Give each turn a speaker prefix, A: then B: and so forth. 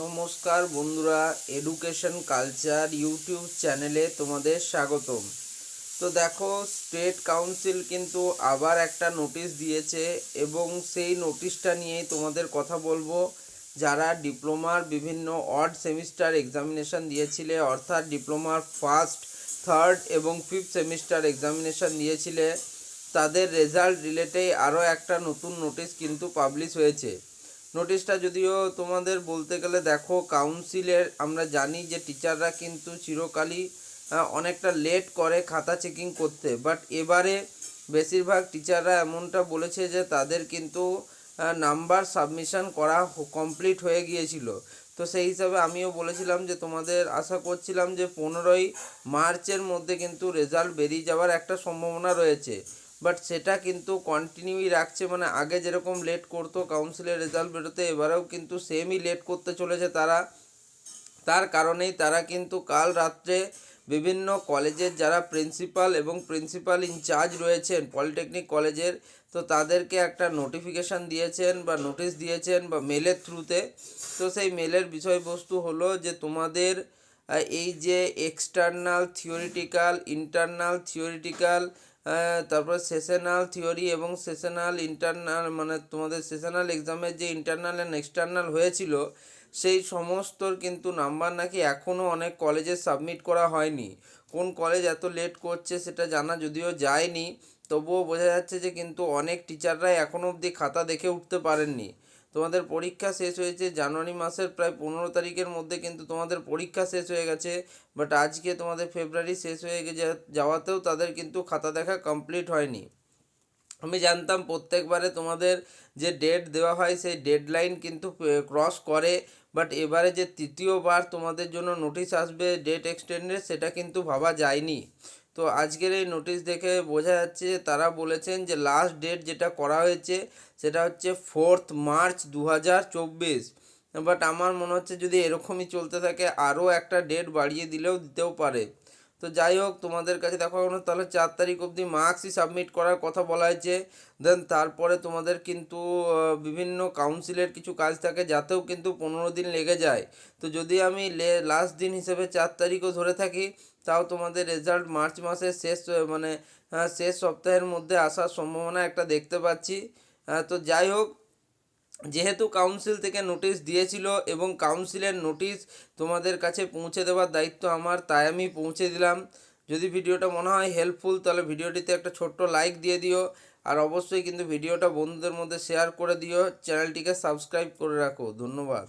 A: নমস্কার বন্ধুরা education culture YouTube চ্যানেলে তোমাদের স্বাগতম। তো দেখো স্টেট কাউন্সিল কিন্তু আবার একটা নোটিশ দিয়েছে এবং সেই নোটিশটা নিয়েই তোমাদের কথা বলব। যারা ডিপ্লোমার বিভিন্ন অড সেমিস্টার এক্সামিনেশন দিয়েছিলে, অর্থাৎ ডিপ্লোমার ফার্স্ট থার্ড এবং ফিফথ সেমিস্টার এক্সামিনেশন দিয়েছিলে, তাদের রেজাল্ট রিলেটেই আরও একটা নতুন নোটিশ কিন্তু পাবলিশ হয়েছে। নোটিশটা যদিও তোমাদের বলতে গেলে দেখো কাউন্সিলের আমরা জানি যে টিচাররা কিন্তু চিরকালই অনেকটা লেট করে খাতা চেকিং করতে। বাট এবারে বেশিরভাগ টিচাররা এমনটা বলেছে যে তাদের কিন্তু নাম্বার সাবমিশন করা কমপ্লিট হয়ে গিয়েছিল। তো সেই হিসাবে আমিও বলেছিলাম যে তোমাদের আশা করছিলাম যে পনেরোই মার্চের মধ্যে কিন্তু রেজাল্ট বেরিয়ে যাওয়ার একটা সম্ভাবনা রয়েছে। বাট সেটা কিন্তু কন্টিনিউই রাখছে মানে আগে যেরকম লেট করতো কাউন্সিলের রেজাল্ট বেরোতে, এবারেও কিন্তু সেমই লেট করতে চলেছে তারা। তার কারণেই তারা কিন্তু কাল রাত্রে বিভিন্ন কলেজের যারা প্রিন্সিপাল এবং প্রিন্সিপাল ইনচার্জ রয়েছেন পলিটেকনিক কলেজের, তো তাদেরকে একটা নোটিফিকেশান দিয়েছেন বা নোটিশ দিয়েছেন বা মেলের থ্রুতে তো সেই মেলের বিষয়বস্তু হলো যে তোমাদের এই যে এক্সটার্নাল থিওরিটিক্যাল ইন্টারনাল থিওরিটিক্যাল তারপর সেশনাল থিওরি এবং সেশনাল ইন্টারনাল মানে তোমাদের সেশনাল এক্সামের যে ইন্টারনাল অ্যান্ড এক্সটার্নাল হয়েছিল, সেই সমস্তর কিন্তু নাম্বার নাকি এখনও অনেক কলেজে সাবমিট করা হয়নি। কোন কলেজ এত লেট করছে সেটা জানা যদিও যায়নি, তবুও বোঝা যাচ্ছে যে কিন্তু অনেক টিচাররাই এখনও অবধি খাতা দেখে উঠতে পারেননি। তোমাদের পরীক্ষা শেষ হয়েছে জানুয়ারি মাসের প্রায় পনেরো তারিখের মধ্যে কিন্তু তোমাদের পরীক্ষা শেষ হয়ে গেছে। বাট আজকে তোমাদের ফেব্রুয়ারি শেষ হয়ে গে- যাওয়াতেও তাদের কিন্তু খাতা দেখা কমপ্লিট হয়নি। আমি জানতাম প্রত্যেকবারে তোমাদের যে ডেট দেওয়া হয় সেই ডেডলাইন কিন্তু ক্রস করে। বাট এবারে যে তৃতীয়বার তোমাদের জন্য নোটিশ আসবে ডেট এক্সটেন্ডের সেটা কিন্তু ভাবা যায়নি। তো আজকের এই নোটিশ দেখে বোঝা যাচ্ছে যে তারা বলেছেন যে লাস্ট ডেট যেটা করা হয়েছে, সেটা হচ্ছে ফোর্থ মার্চ দু হাজার চব্বিশ। বাট আমার মনে হচ্ছে যদি এরকমই চলতে থাকে, আরও একটা ডেট বাড়িয়ে দিলেও দিতেও পারে। তো যাই হোক, তোমাদের কাছে দেখো তাহলে চার তারিখ অবধি মার্কসই সাবমিট করার কথা বলা হয়েছে। দেন তারপরে তোমাদের কিন্তু বিভিন্ন কাউন্সিলের কিছু কাজ থাকে, যাতেও কিন্তু পনেরো দিন লেগে যায়। তো যদি আমি লাস্ট দিন হিসেবে চার তারিখও ধরে থাকি, তাও তোমাদের রেজাল্ট মার্চ মাসের শেষ মানে শেষ সপ্তাহের মধ্যে আসার সম্ভাবনা একটা দেখতে পাচ্ছি। তো যাই হোক যেহেতু কাউন্সিল থেকে নোটিশ দিয়েছিল এবং কাউন্সিলের নোটিশ তোমাদের কাছে পৌঁছে দেওয়ার দায়িত্ব আমার, তাই আমি পৌঁছে দিলাম। যদি ভিডিওটা মনে হয় হেল্পফুল তাহলে ভিডিওটিতে একটা ছোট্ট লাইক দিয়ে দিও। আর অবশ্যই কিন্তু ভিডিওটা বন্ধুদের মধ্যে শেয়ার করে দিও। চ্যানেলটিকে সাবস্ক্রাইব করে রাখো। ধন্যবাদ।